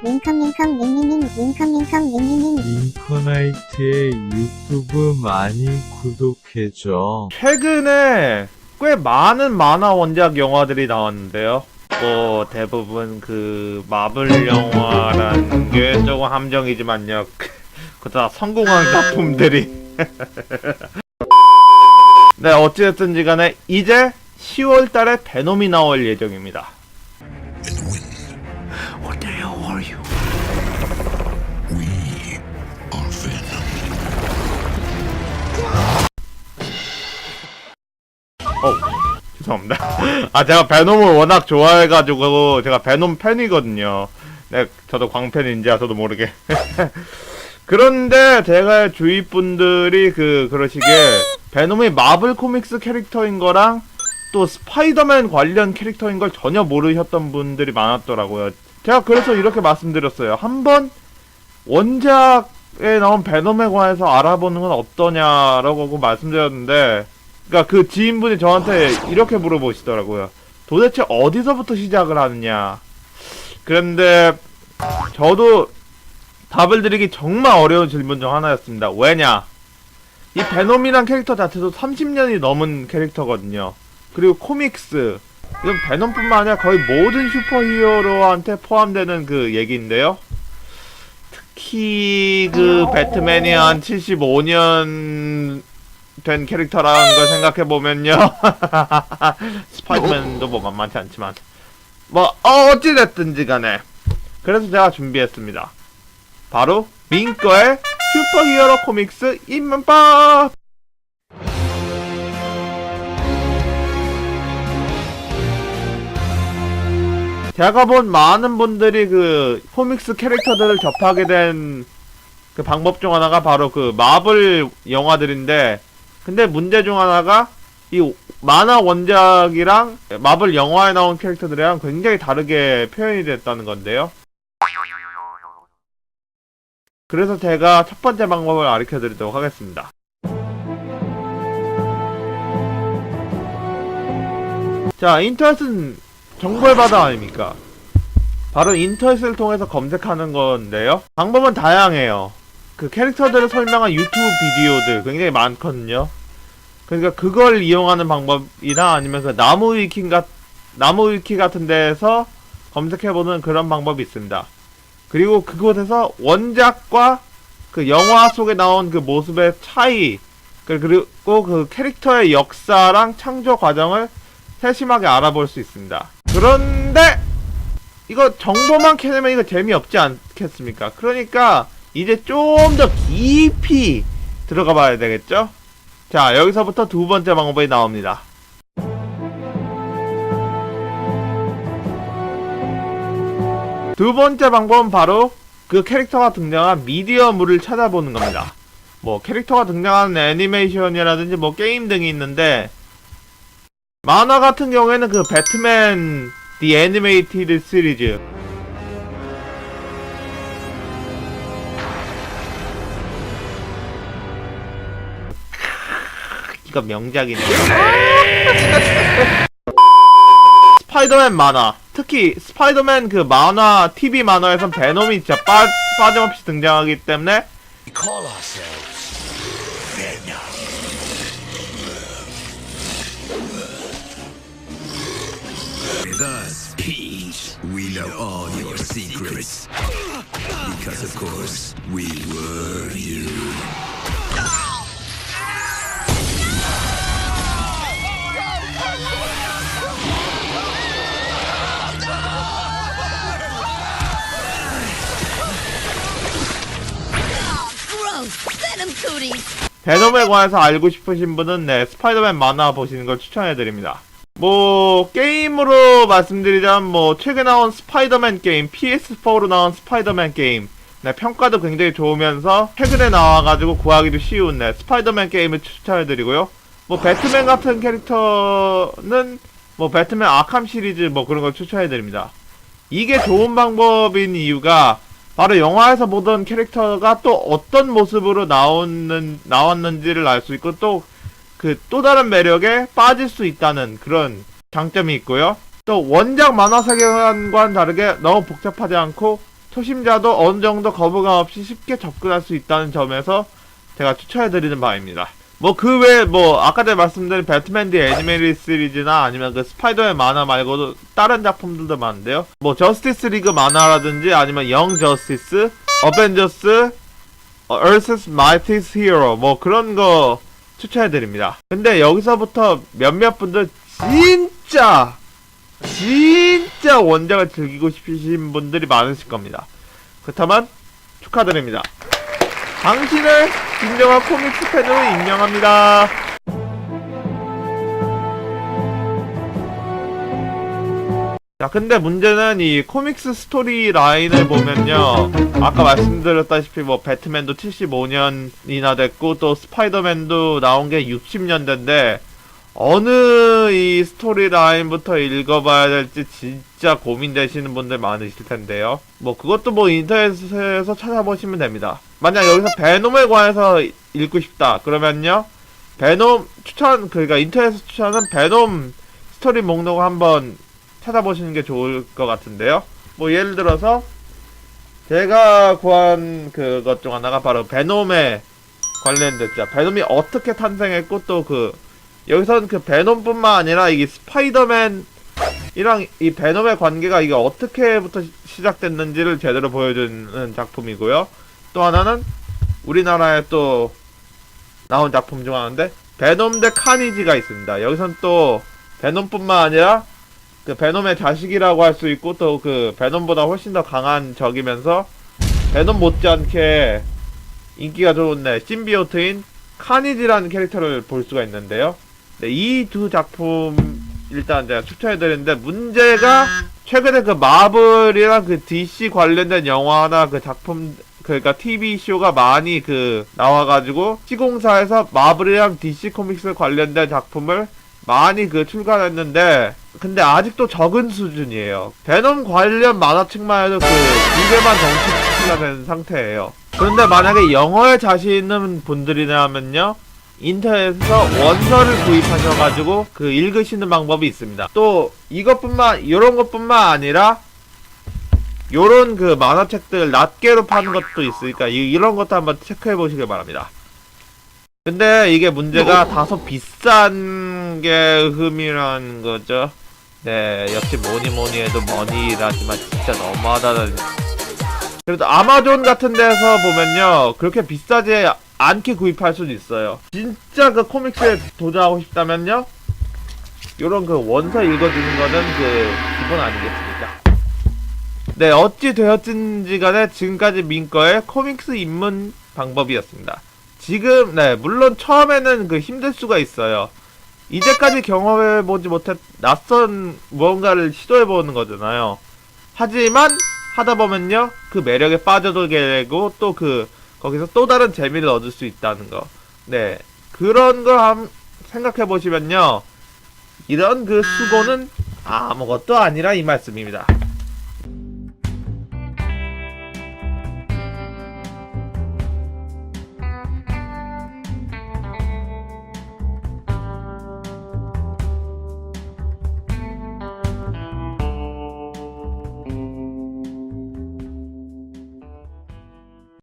링컴 링컴 링링링 링컴 링컴 링링링 인커나이트의 유튜브 많이 구독해줘. 최근에 꽤 많은 만화 원작 영화들이 나왔는데요. 뭐 대부분 그 마블 영화라는 게 조금 함정이지만요. 그다 성공한 작품들이. 네 어찌됐든지 간에 이제 10월 달에 베놈이 나올 예정입니다. 어, 죄송합니다. 아, 제가 베놈을 워낙 좋아해가지고, 제가 베놈 팬이거든요. 네, 저도 광팬인지 저도 모르게. 그런데 제가 주위 분들이 그, 그러시기에, 베놈이 마블 코믹스 캐릭터인 거랑, 또 스파이더맨 관련 캐릭터인 걸 전혀 모르셨던 분들이 많았더라고요. 제가 그래서 이렇게 말씀드렸어요. 한번 원작에 나온 베놈에 관해서 알아보는 건 어떠냐라고 말씀드렸는데, 그러니까 그 지인분이 저한테 이렇게 물어보시더라고요. 도대체 어디서부터 시작을 하느냐. 그런데 저도 답을 드리기 정말 어려운 질문 중 하나였습니다. 왜냐? 이 베놈이란 캐릭터 자체도 30년이 넘은 캐릭터거든요. 그리고 코믹스. 이건 베놈뿐만 아니라 거의 모든 슈퍼히어로한테 포함되는 그 얘기인데요. 특히 그 배트맨이 한 75년 된 캐릭터라는 걸 생각해 보면요. 스파이더맨도 뭐 만만치 않지만 뭐 어, 어찌 됐든지 간에 그래서 제가 준비했습니다. 바로 민꺼의 슈퍼 히어로 코믹스 입문법. 제가 본 많은 분들이 그 코믹스 캐릭터들을 접하게 된 그 방법 중 하나가 바로 그 마블 영화들인데 근데 문제 중 하나가 이 만화 원작이랑 마블 영화에 나온 캐릭터들이랑 굉장히 다르게 표현이 됐다는 건데요. 그래서 제가 첫 번째 방법을 가르쳐 드리도록 하겠습니다. 자, 인터넷은 정보의 바다 아닙니까? 바로 인터넷을 통해서 검색하는 건데요. 방법은 다양해요. 그 캐릭터들을 설명한 유튜브 비디오들 굉장히 많거든요. 그러니까 그걸 이용하는 방법이나 아니면 그 나무 위키 같 나무 위키 같은 데에서 검색해보는 그런 방법이 있습니다. 그리고 그곳에서 원작과 그 영화 속에 나온 그 모습의 차이 그- 그리고 그 캐릭터의 역사랑 창조 과정을 세심하게 알아볼 수 있습니다. 그런데 이거 정보만 캐내면 이거 재미없지 않겠습니까? 그러니까 이제 좀 더 깊이 들어가 봐야 되겠죠? 자, 여기서부터 두 번째 방법이 나옵니다. 두 번째 방법은 바로 그 캐릭터가 등장한 미디어물을 찾아보는 겁니다. 뭐 캐릭터가 등장하는 애니메이션이라든지 뭐 게임 등이 있는데 만화 같은 경우에는 그 배트맨 The Animated 시리즈 이거 명작이네. 스파이더맨 만화. 특히 스파이더맨 그 만화, TV 만화에선 베놈이 진짜 빠, 빠짐없이 등장하기 때문에 We call ourselves Venom. With us, Peach, we know all your secrets. Because, of course, we were you. 베놈에 관해서 알고 싶으신 분은 네, 스파이더맨 만화 보시는 걸 추천해드립니다. 뭐, 게임으로 말씀드리자면, 뭐, 최근 나온 스파이더맨 게임, PS4로 나온 스파이더맨 게임, 네, 평가도 굉장히 좋으면서, 최근에 나와가지고 구하기도 쉬운, 네, 스파이더맨 게임을 추천해드리고요. 뭐, 배트맨 같은 캐릭터는, 뭐, 배트맨 아캄 시리즈, 뭐, 그런 걸 추천해드립니다. 이게 좋은 방법인 이유가, 바로 영화에서 보던 캐릭터가 또 어떤 모습으로 나오는 나왔는지를 알 수 있고 또 그 또 다른 매력에 빠질 수 있다는 그런 장점이 있고요. 또 원작 만화 세계관과는 다르게 너무 복잡하지 않고 초심자도 어느 정도 거부감 없이 쉽게 접근할 수 있다는 점에서 제가 추천해드리는 바입니다. 뭐 그 외에 뭐 아까 전에 말씀드린 배트맨 디 애니메이드 시리즈나 아니면 그 스파이더맨 만화 말고도 다른 작품들도 많은데요. 뭐 저스티스 리그 만화라든지 아니면 영 저스티스, 어벤져스, 어, Earth's Mightiest Hero 뭐 그런 거 추천해드립니다. 근데 여기서부터 몇몇 분들 진짜 진짜 원작을 즐기고 싶으신 분들이 많으실 겁니다. 그렇다면 축하드립니다. 당신을 진정한 코믹스 팬으로 임명합니다. 자, 근데 문제는 이 코믹스 스토리 라인을 보면요. 아까 말씀드렸다시피 뭐 배트맨도 75년이나 됐고 또 스파이더맨도 나온 게 60년대인데 어느 이 스토리 라인부터 읽어봐야 될지 진짜 고민되시는 분들 많으실 텐데요. 뭐 그것도 뭐 인터넷에서 찾아보시면 됩니다. 만약 여기서 베놈에 관해서 읽고 싶다 그러면요. 베놈 추천 그러니까 인터넷에서 추천하는 베놈 스토리 목록을 한번 찾아보시는 게 좋을 것 같은데요. 뭐 예를 들어서 제가 구한 그것 중 하나가 바로 베놈에 관련된 자 베놈이 어떻게 탄생했고 또그 여기서는 그 베놈뿐만 아니라 이게 스파이더맨 이랑 이 베놈의 관계가 이게 어떻게부터 시- 시작됐는지를 제대로 보여주는 작품이고요. 또 하나는 우리나라에 또 나온 작품 중 하나인데 베놈 대 카니지가 있습니다. 여기선 또 베놈뿐만 아니라 그 베놈의 자식이라고 할 수 있고 또 그 베놈보다 훨씬 더 강한 적이면서 베놈 못지않게 인기가 좋은 네, 심비오트인 카니지라는 캐릭터를 볼 수가 있는데요. 네, 이 두 작품 일단 제가 추천해드리는데 문제가 최근에 그 마블이랑 그 DC 관련된 영화나 그 작품 그러니까 TV 쇼가 많이 그 나와가지고 시공사에서 마블이랑 DC 코믹스 관련된 작품을 많이 그 출간했는데 근데 아직도 적은 수준이에요. 베놈 관련 만화책만 해도 그 두 개만 정식화가 된 상태예요. 그런데 만약에 영어에 자신 있는 분들이라면요. 인터넷에서 원서를 구입하셔가지고 그 읽으시는 방법이 있습니다. 또 이것뿐만 이런 것뿐만 아니라 요런 그 만화책들 낱개로 파는 것도 있으니까 이, 이런 것도 한번 체크해 보시길 바랍니다. 근데 이게 문제가 다소 비싼 게 흠이라는 거죠. 네, 역시 뭐니 뭐니 해도 머니라지만 진짜 너무하다는. 그래도 아마존 같은 데서 보면요, 그렇게 비싸지 않게 구입할 수도 있어요. 진짜 그 코믹스에 도전하고 싶다면요, 요런 그 원서 읽어주는 거는 그 기본 아니겠습니까? 네, 어찌 되었든지 간에 지금까지 민거의 코믹스 입문 방법이었습니다. 지금, 네, 물론 처음에는 그 힘들 수가 있어요. 이제까지 경험해보지 못한 낯선 무언가를 시도해보는 거잖아요. 하지만, 하다 보면요, 그 매력에 빠져들게 되고, 또 그, 거기서 또 다른 재미를 얻을 수 있다는 거. 네. 그런 걸 한, 생각해 보시면요, 이런 그 수고는 아무것도 아니라 이 말씀입니다.